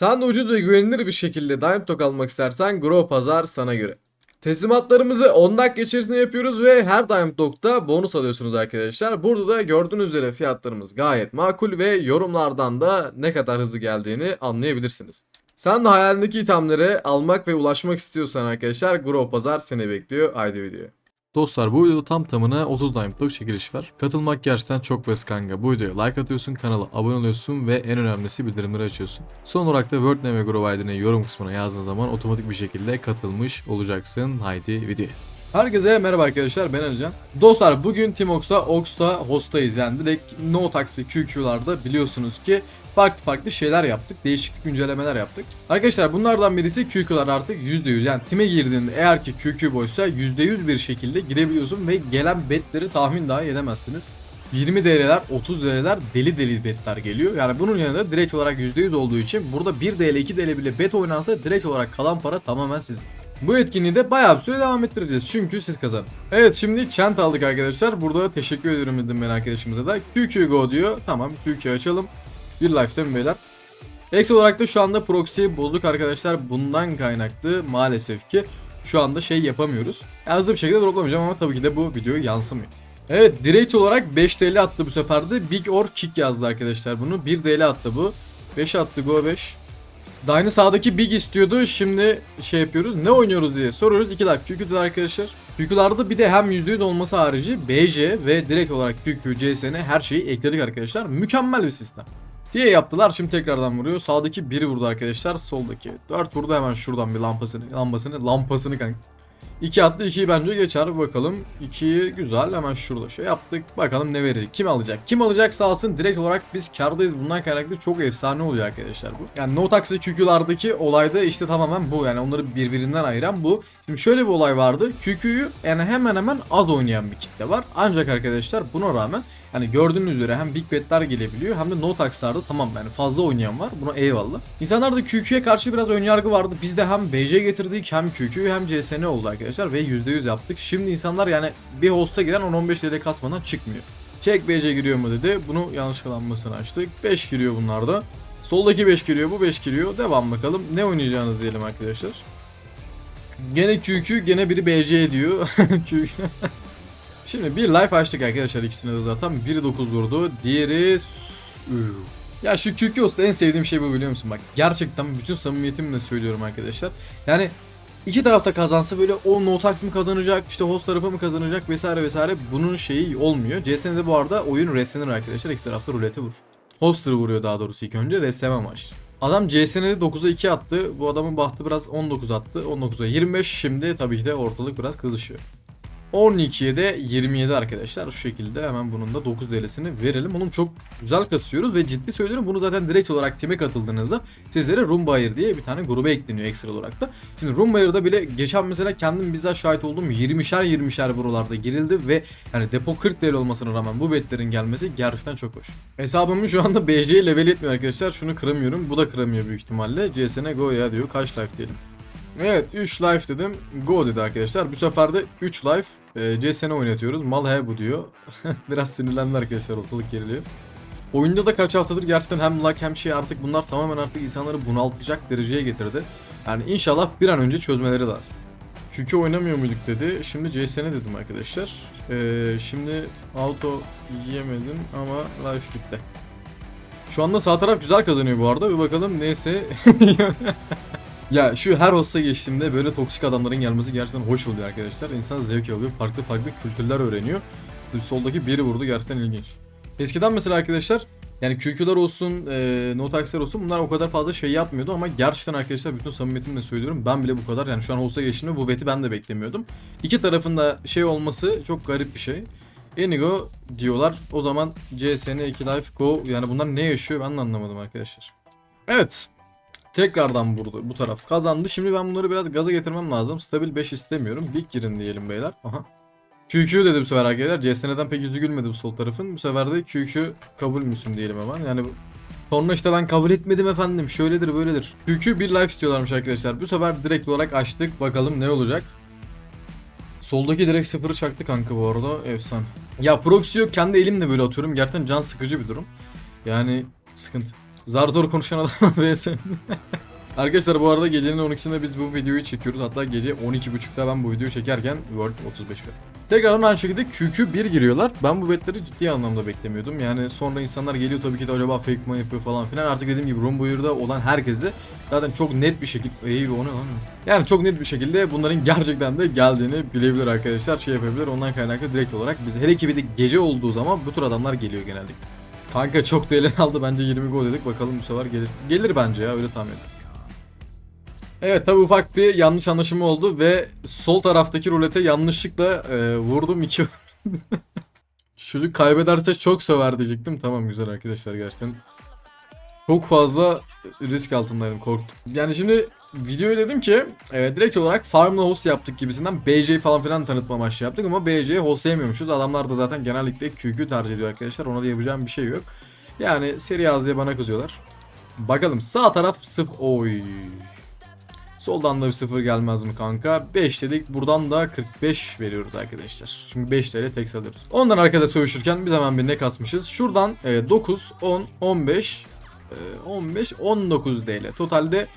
Sen de ucuz ve güvenilir bir şekilde Diamond Tok almak istersen Grow Pazar sana göre. Teslimatlarımızı 10 dakika içerisinde yapıyoruz ve her Diamond Dog'da bonus alıyorsunuz arkadaşlar. Burada da gördüğünüz üzere fiyatlarımız gayet makul ve yorumlardan da ne kadar hızlı geldiğini anlayabilirsiniz. Sen de hayalindeki itemlere almak ve ulaşmak istiyorsan arkadaşlar Grow Pazar seni bekliyor. Haydi videoya. Dostlar bu videoda tam tamına 30 Diamond Dog çekiliş var. Katılmak gerçekten çok basit kanka. Bu videoya like atıyorsun, kanala abone oluyorsun ve en önemlisi bildirimleri açıyorsun. Son olarak da Word Name Grow yorum kısmına yazdığın zaman otomatik bir şekilde katılmış olacaksın. Haydi videoya. Herkese merhaba arkadaşlar ben Alican. Dostlar bugün Timox'a, Ox'ta, Host'tayız yani direkt No Tax ve QQ'larda biliyorsunuz ki farklı farklı şeyler yaptık. Değişiklik güncellemeler yaptık. Arkadaşlar bunlardan birisi QQ'lar artık %100 yani time girdiğinde eğer ki QQ boşsa %100 bir şekilde girebiliyorsun ve gelen betleri tahmin dahi edemezsiniz. 20 DL'ler, 30 DL'ler deli deli betler geliyor. Yani bunun yanında direkt olarak %100 olduğu için burada 1 DL, 2 DL bile bet oynansa direkt olarak kalan para tamamen sizin. Bu etkinliği de bayağı bir süre devam ettireceğiz çünkü siz kazanın. Evet şimdi chant aldık arkadaşlar. Burada teşekkür ediyorum dedim ben arkadaşımıza da. QQ go diyor. Tamam QQ açalım. Bir life'te mi beyler? Ekstra olarak da şu anda proxy'yi bozduk arkadaşlar. Bundan kaynaklı maalesef ki şu anda şey yapamıyoruz. Yani hızlı bir şekilde droplamayacağım ama tabii ki de bu videoya yansımıyor. Evet direkt olarak 5 TL attı bu sefer de. Big or kick yazdı arkadaşlar bunu. 1 TL attı bu. 5 attı go 5. Daha sağdaki Big istiyordu. Şimdi şey yapıyoruz. Ne oynuyoruz diye soruyoruz. 2 dakika QQ'da arkadaşlar. QQ'larda bir de hem %100 olması harici BJ ve direkt olarak QQ, CSN her şeyi ekledik arkadaşlar. Mükemmel bir sistem. Diye yaptılar. Şimdi tekrardan vuruyor. Sağdaki biri vurdu arkadaşlar. Soldaki 4 vurdu. Hemen şuradan bir lampasını, lampasını, lampasını kanka. 2 attı 2'yi bence geçer bakalım. 2'yi güzel hemen şurada şey yaptık. Bakalım ne verecek. Kim alacak? Kim alacaksa alsın direkt olarak biz kardayız. Bundan kaynaklı çok efsane oluyor arkadaşlar bu. Yani no taxi QQ'lardaki olayda işte tamamen bu. Yani onları birbirinden ayıran bu. Şimdi şöyle bir olay vardı. QQ'yu yani hemen hemen az oynayan bir kitle var. Ancak arkadaşlar buna rağmen Hani gördüğünüz üzere hem big betler gelebiliyor hem de no taxlarda tamam yani fazla oynayan var. Buna eyvallah. İnsanlarda QQ'ye karşı biraz önyargı vardı. Biz de hem BC getirdik hem QQ hem CSN oldu arkadaşlar ve %100 yaptık. Şimdi insanlar yani bir hosta giren 10-15 TL kasmadan çıkmıyor. Çek BC giriyor mu dedi. Bunu yanlış kalanmasını açtık. 5 giriyor bunlarda. Soldaki 5 giriyor, bu 5 giriyor. Devam bakalım. Ne oynayacağınız diyelim arkadaşlar. Gene QQ, gene biri BC diyor. Şimdi bir life açtık arkadaşlar ikisine de zaten. Biri 9 vurdu. Diğeri... Ya şu QQ Host'ta en sevdiğim şey bu biliyor musun? Bak gerçekten bütün samimiyetimle söylüyorum arkadaşlar. Yani iki tarafta kazansa böyle o no tax mı kazanacak, işte host tarafı mı kazanacak vesaire vesaire bunun şeyi olmuyor. CS'de bu arada oyun reslenir arkadaşlar. İki tarafta rulete vur. Hoster vuruyor daha doğrusu ilk önce resleme maç. Adam CS'de 9'a 2 attı. Bu adamın bahtı biraz 19 attı. 19'a 25 şimdi tabii ki de ortalık biraz kızışıyor. 12'ye de 27 arkadaşlar. Şu şekilde hemen bunun da 9 DL'sini verelim. Oğlum çok güzel kasıyoruz ve ciddi söylüyorum bunu zaten direkt olarak time katıldığınızda sizlere Roombuyer diye bir tane gruba ekleniyor ekstra olarak da. Şimdi Roombuyer'da bile geçen mesela kendim bizzat şahit olduğum 20'şer 20'şer buralarda girildi ve yani depo 40 TL olmasına rağmen bu betlerin gelmesi gerçekten çok hoş. Hesabımın şu anda BC level etmiyor arkadaşlar. Şunu kıramıyorum. Bu da kıramıyor büyük ihtimalle. CS'ne go ya diyor. Kaç life diyelim. Evet 3 life dedim. Go dedi arkadaşlar. Bu sefer de 3 life e, CS'ne oynatıyoruz. Mal he bu diyor. Biraz sinirlendi arkadaşlar ortalık geriliyor. Oyunda da kaç haftadır gerçekten hem lag hem şey artık bunlar tamamen artık insanları bunaltacak dereceye getirdi. Yani inşallah bir an önce çözmeleri lazım. QQ oynamıyor muyduk dedi. Şimdi CS'ne dedim arkadaşlar. Ee, şimdi auto yiyemedim ama life gitti. Şu anda sağ taraf güzel kazanıyor bu arada. Bir bakalım neyse. Ya şu her hosta geçtiğimde böyle toksik adamların gelmesi gerçekten hoş oluyor arkadaşlar. İnsan zevk alıyor. Farklı farklı kültürler öğreniyor. Soldaki biri vurdu gerçekten ilginç. Eskiden mesela arkadaşlar yani QQ'lar olsun, e, Notax'lar olsun bunlar o kadar fazla şey yapmıyordu ama gerçekten arkadaşlar bütün samimiyetimle söylüyorum ben bile bu kadar yani şu an hosta geçtiğimde bu beti ben de beklemiyordum. İki tarafında şey olması çok garip bir şey. Enigo diyorlar. O zaman CSN 2 Life Go yani bunlar ne yaşıyor ben de anlamadım arkadaşlar. Evet. Tekrardan vurdu bu taraf kazandı. Şimdi ben bunları biraz gaza getirmem lazım. Stabil 5 istemiyorum. Big girin diyelim beyler. Aha. QQ dedi bu sefer arkadaşlar. CSN'den pek yüzü gülmedi bu sol tarafın. Bu sefer de QQ kabul müsün diyelim hemen. Yani Sonra işte ben kabul etmedim efendim. Şöyledir böyledir. QQ bir life istiyorlarmış arkadaşlar. Bu sefer direkt olarak açtık. Bakalım ne olacak. Soldaki direkt sıfırı çaktı kanka bu arada. Efsane. Ya proxy yok kendi elimle böyle atıyorum. Gerçekten can sıkıcı bir durum. Yani sıkıntı. Zar zor konuşan adam vs. Arkadaşlar bu arada gecenin 12'sinde biz bu videoyu çekiyoruz. Hatta gece 12.30'da ben bu videoyu çekerken World 35 bet. Tekrardan aynı şekilde QQ1 giriyorlar. Ben bu betleri ciddi anlamda beklemiyordum. Yani sonra insanlar geliyor tabii ki de acaba fake mi yapıyor falan filan. Artık dediğim gibi Room Buyur'da olan herkes de zaten çok net bir şekilde... Ey o ne lan? Yani çok net bir şekilde bunların gerçekten de geldiğini bilebilir arkadaşlar. Şey yapabilir. Ondan kaynaklı direkt olarak bize. Hele ki bir de gece olduğu zaman bu tür adamlar geliyor genellikle. Kanka çok da elini aldı bence 20 gol dedik. Bakalım bu sefer gelir. Gelir bence ya öyle tahmin ediyorum. Evet tabi ufak bir yanlış anlaşılma oldu ve sol taraftaki rulete yanlışlıkla e, vurdum iki. Çocuk kaybederse çok söver diyecektim. Tamam güzel arkadaşlar gerçekten. Çok fazla risk altındaydım korktum. Yani şimdi videoyu dedim ki e, direkt olarak farmla host yaptık gibisinden BJ falan filan tanıtma amaçlı yaptık ama BJ'yi hostlayamıyormuşuz. Adamlar da zaten genellikle QQ tercih ediyor arkadaşlar. Ona da yapacağım bir şey yok. Yani seri az diye bana kızıyorlar. Bakalım sağ taraf sıfır. Oy. Soldan da bir sıfır gelmez mi kanka? 5 dedik. Buradan da 45 veriyoruz arkadaşlar. Şimdi 5 TL tek alıyoruz. Ondan arkada söğüşürken biz hemen bir ne kasmışız? Şuradan e, 9, 10, 15, e, 15, 19 TL. Totalde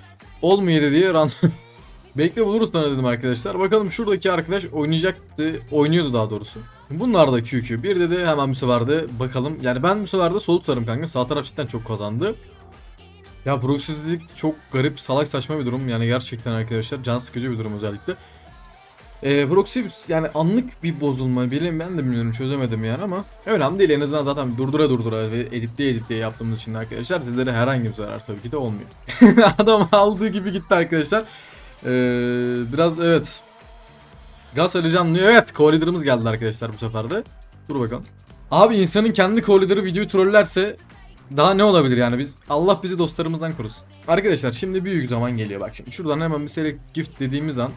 olmuyor diye ran Bekle buluruz sana dedim arkadaşlar. Bakalım şuradaki arkadaş oynayacaktı. Oynuyordu daha doğrusu. Bunlar da QQ. Bir dedi hemen bu bakalım. Yani ben bu sefer sol tutarım kanka. Sağ taraf cidden çok kazandı. Ya proxysizlik çok garip, salak saçma bir durum. Yani gerçekten arkadaşlar can sıkıcı bir durum özellikle. Ee, proxy yani anlık bir bozulma bileyim ben de bilmiyorum çözemedim yani ama önemli değil en azından zaten durdura durdura ve editleye editleye yaptığımız için arkadaşlar sizlere herhangi bir zarar tabii ki de olmuyor. Adam aldığı gibi gitti arkadaşlar. Ee, biraz evet gaz alacağım diyor. Evet co geldi arkadaşlar bu sefer de. Dur bakalım. Abi insanın kendi co videoyu trollerse daha ne olabilir yani biz Allah bizi dostlarımızdan korusun. Arkadaşlar şimdi büyük zaman geliyor bak şimdi. Şuradan hemen bir select gift dediğimiz an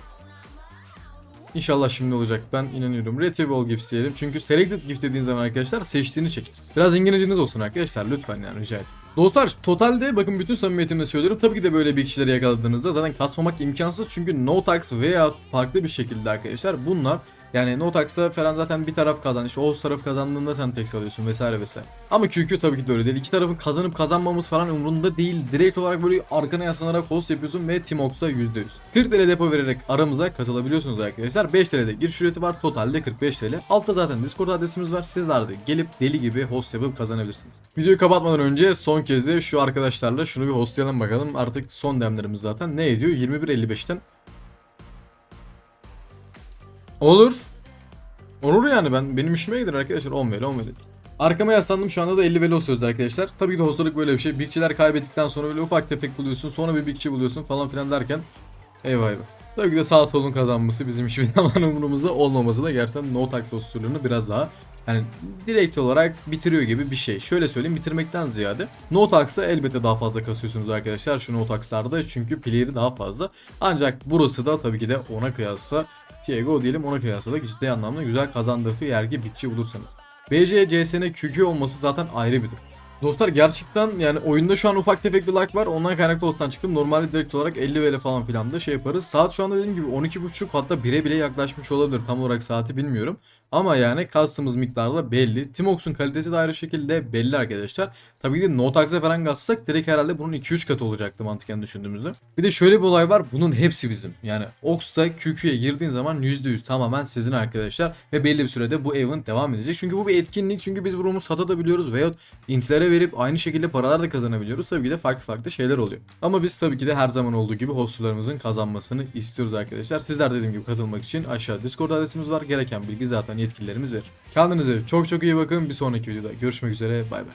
İnşallah şimdi olacak. Ben inanıyorum. Retrievable Gifts diyelim. Çünkü Selected Gift dediğin zaman arkadaşlar seçtiğini çek. Biraz İngilizceniz olsun arkadaşlar. Lütfen yani rica ederim. Dostlar totalde bakın bütün samimiyetimle söylüyorum. Tabii ki de böyle bir kişileri yakaladığınızda zaten kasmamak imkansız. Çünkü no tax veya farklı bir şekilde arkadaşlar bunlar yani no tax'ta falan zaten bir taraf kazan. İşte Oğuz tarafı kazandığında sen tax alıyorsun vesaire vesaire. Ama QQ tabii ki de öyle değil. İki tarafın kazanıp kazanmamız falan umurunda değil. Direkt olarak böyle arkana yaslanarak host yapıyorsun ve Timox'a %100. 40 TL depo vererek aramıza katılabiliyorsunuz arkadaşlar. 5 TL'de giriş ücreti var. Totalde 45 TL. Altta zaten Discord adresimiz var. Sizler de gelip deli gibi host yapıp kazanabilirsiniz. Videoyu kapatmadan önce son kez de şu arkadaşlarla şunu bir hostlayalım bakalım. Artık son demlerimiz zaten. Ne ediyor? 21.55'ten Olur. Olur yani ben benim işime gider arkadaşlar 10 veli 10 veli. Arkama yaslandım şu anda da 50 veli sözde arkadaşlar. Tabii ki de hostalık böyle bir şey. Bigçiler kaybettikten sonra böyle ufak tefek buluyorsun. Sonra bir bigçi buluyorsun falan filan derken. Eyvah eyvah. Tabii ki de sağ solun kazanması bizim hiçbir zaman umurumuzda olmaması da gerçekten no tag dostluğunu biraz daha yani direkt olarak bitiriyor gibi bir şey. Şöyle söyleyeyim bitirmekten ziyade no tax'ta elbette daha fazla kasıyorsunuz arkadaşlar şu no tax'larda çünkü player'i daha fazla. Ancak burası da tabii ki de ona kıyasla Tiago diyelim ona kıyasla da ciddi anlamda güzel kazandığı bir yergi bitçi bulursanız. BC, CSN, QQ olması zaten ayrı bir durum. Dostlar gerçekten yani oyunda şu an ufak tefek bir lag var. Ondan kaynaklı olsan çıktım. Normalde direkt olarak 50 vele falan filan da şey yaparız. Saat şu anda dediğim gibi 12.30 hatta 1'e bile yaklaşmış olabilir. Tam olarak saati bilmiyorum. Ama yani custom'ımız miktarı da belli. Timox'un kalitesi de ayrı şekilde belli arkadaşlar. Tabii ki de no tax'a falan gazsak direkt herhalde bunun 2-3 katı olacaktı mantıken düşündüğümüzde. Bir de şöyle bir olay var. Bunun hepsi bizim. Yani Ox'ta QQ'ya girdiğin zaman %100 tamamen sizin arkadaşlar. Ve belli bir sürede bu event devam edecek. Çünkü bu bir etkinlik. Çünkü biz bunu satabiliyoruz veyahut intlere verip aynı şekilde paralar da kazanabiliyoruz. Tabii ki de farklı farklı şeyler oluyor. Ama biz tabii ki de her zaman olduğu gibi hostlarımızın kazanmasını istiyoruz arkadaşlar. Sizler dediğim gibi katılmak için aşağı Discord adresimiz var. Gereken bilgi zaten yetkililerimiz verir. Kendinize çok çok iyi bakın. Bir sonraki videoda görüşmek üzere. Bay bay.